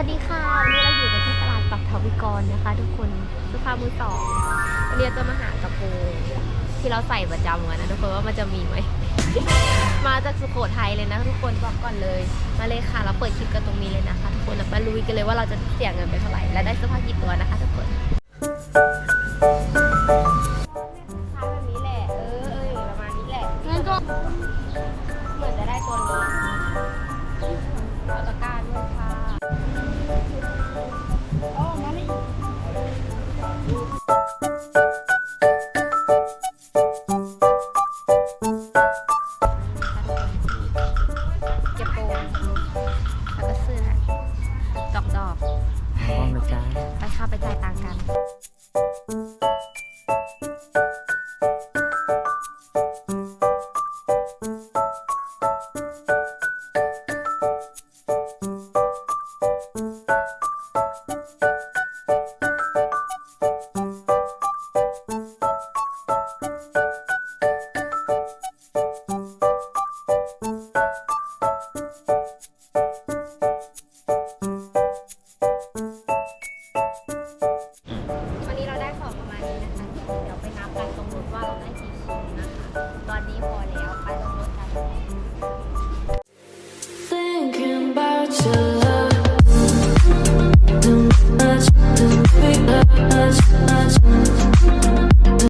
วัสดีค่ะวันนี้เราอยู่กันที่ตลาดปักทวิกรนะคะ ทุกคนสุภาพมือสองวันนี้จะมาหากระโปรงที่เราใส่ประจำกันนะทุกคนว่ามันจะมีไหม มาจากสุโขทัยเลยนะ ทุกคนบอกก่อนเลย มาเลยค่ะเราเปิดคลิปกันตรงนี้เลยนะคะ ทุกคนมาลุยกันเลยว่าเราจะเสี่ยงเงินไปเท่าไหร่และได้เสื้อผ้ากี่ตัวนะคะ ทุกคนแบบนี้แหละเออประมาณนี้แหละ ไปจ่าย us.